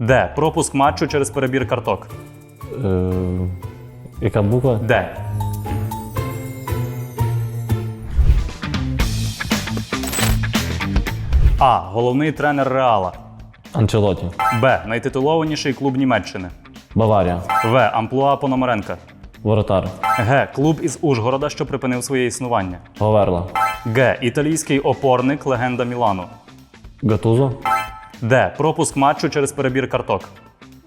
Д. Пропуск матчу через перебір карток. Е, яка буква? Д. А. Головний тренер Реала. Анчелоті. Б. Найтитулованіший клуб Німеччини. Баварія. В. Амплуа Пономаренка. Воротар. Г. Клуб із Ужгорода, що припинив своє існування. Говерла. Г. Італійський опорник легенда Мілану. Гатузо. Д. Пропуск матчу через перебір карток.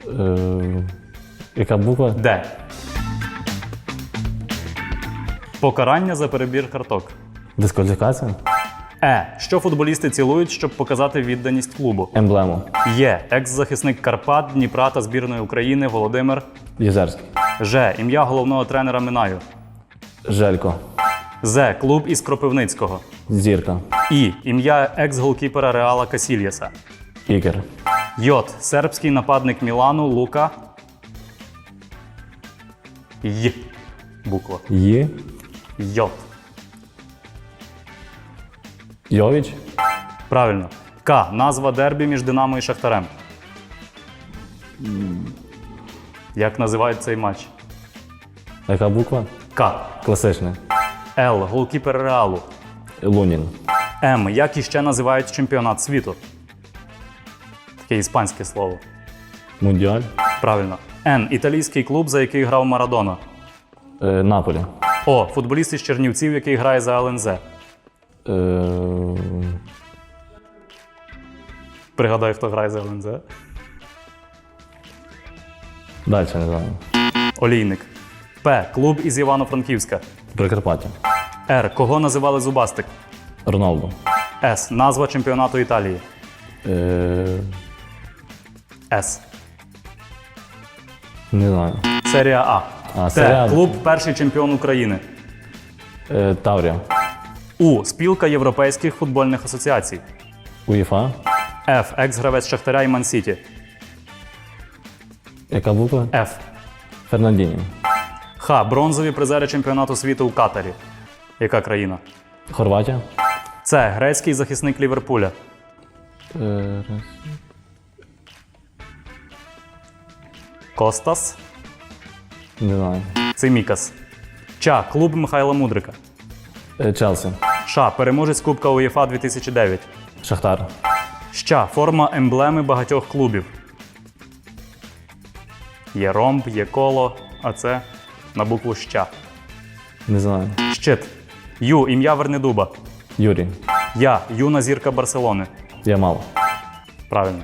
Е, яка буква? Д. Покарання за перебір карток. Дискваліфікація? Е. Що футболісти цілують, щоб показати відданість клубу. Емблему. Є. Екс-захисник Карпат, Дніпра та збірної України Володимир. Єзерський. Ж. Ім'я головного тренера Минаю. Желько. З. Клуб із Кропивницького. Зірка. І. Ім'я екс-голкіпера Реала Касільєса. Ікер. Йот. Сербський нападник Мілану Лука. Й. Буква. Ї. Йот. Йовіч. Правильно. К. Назва дербі між Динамо і Шахтарем. Як називають цей матч? Яка буква? К. Класичний. Л. Голкіпер Реалу. Лунін. М. Як іще називають чемпіонат світу? Таке іспанське слово. Мундіаль. Правильно. Н. Італійський клуб, за який грав Марадона. Е, Наполі. О. Футболіст із Чернівців, який грає за ЛНЗ. Е, Пригадай, хто грає за ЛНЗ. далі не знаю. Олійник. П. Клуб із Івано-Франківська. Прикарпаття. Р. Кого називали Зубастик? Роналдо. С. Назва чемпіонату Італії. Е, С. не знаю. Серія А. А, Т. серія А. Клуб перший чемпіон України. Е, Таврія. У. Спілка європейських футбольних асоціацій. УЄФА. Ф. Екс-гравець Шахтаря і Мансіті. Яка буква? Ф. Фернандіні. Х. Бронзові призери чемпіонату світу у Катарі. Яка країна? Хорватія. С. Грецький захисник Ліверпуля. Е, раз. Костас. Не знаю. Цимікас. Ча. Клуб Михайла Мудрика. Е, Челсі. Ш. Переможець Кубка УЄФА 2009. Шахтар. Ща. Форма емблеми багатьох клубів. Є ромб, є коло, а це на букву Ща. Не знаю. Щит. Ю. Ім'я Вернедуба. Юрій. Я. Юна зірка Барселони. Ямал. Правильно.